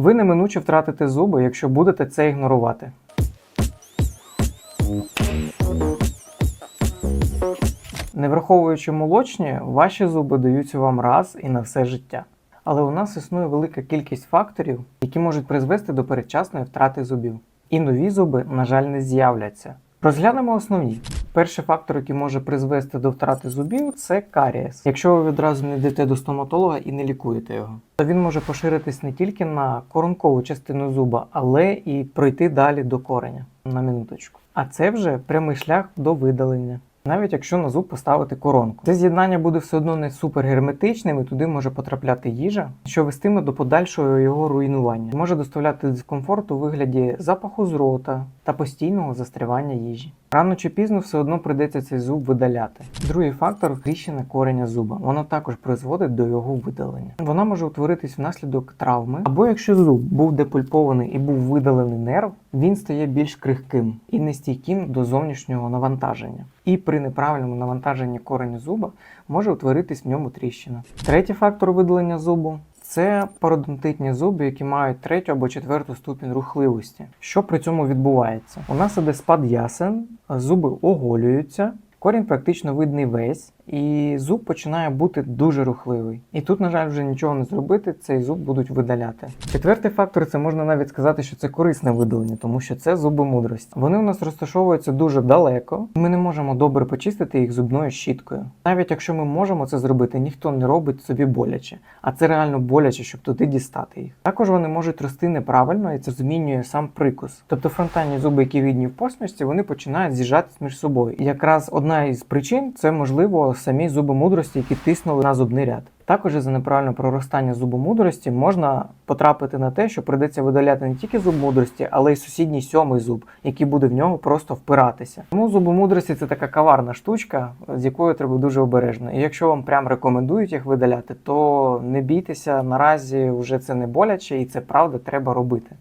Ви неминуче втратите зуби, якщо будете це ігнорувати. Не враховуючи молочні, ваші зуби даються вам раз і на все життя. Але у нас існує велика кількість факторів, які можуть призвести до передчасної втрати зубів. І нові зуби, на жаль, не з'являться. Розглянемо основні. Перший фактор, який може призвести до втрати зубів, це карієс. Якщо ви відразу не йдете до стоматолога і не лікуєте його, то він може поширитись не тільки на коронкову частину зуба, але і пройти далі до кореня на минуточку. А це вже прямий шлях до видалення. Навіть якщо на зуб поставити коронку, це з'єднання буде все одно не супер герметичним і туди може потрапляти їжа, що вестиме до подальшого його руйнування, може доставляти дискомфорт у вигляді запаху з рота та постійного застрявання їжі. Рано чи пізно все одно прийдеться цей зуб видаляти. Другий фактор тріщина кореня зуба. Воно також призводить до його видалення. Вона може утворитись внаслідок травми, або якщо зуб був депульпований і був видалений нерв, він стає більш крихким і нестійким до зовнішнього навантаження. І при неправильному навантаженні кореню зуба може утворитись в ньому тріщина. Третій фактор видалення зубу це пародонтитні зуби, які мають третю або четверту ступінь рухливості. Що при цьому відбувається? У нас іде спад ясен, зуби оголюються, корінь практично видний весь, і зуб починає бути дуже рухливий. І тут, на жаль, вже нічого не зробити, цей зуб будуть видаляти. Четвертий фактор це можна навіть сказати, що це корисне видалення, тому що це зуби мудрості. Вони у нас розташовуються дуже далеко. Ми не можемо добре почистити їх зубною щіткою. Навіть якщо ми можемо це зробити, ніхто не робить собі боляче, а це реально боляче, щоб туди дістати їх. Також вони можуть рости неправильно, і це змінює сам прикус. Тобто фронтальні зуби, які видні в посмішці, вони починають з'їжджатись між собою. І якраз одна із причин це можливо самі зуби мудрості, які тиснули на зубний ряд. Також із-за неправильного проростання зубу мудрості можна потрапити на те, що прийдеться видаляти не тільки зуб мудрості, але й сусідній сьомий зуб, який буде в нього просто впиратися. Тому зуби мудрості це така каварна штучка, з якою треба дуже обережно. І якщо вам прям рекомендують їх видаляти, то не бійтеся, наразі вже це не боляче і це правда треба робити.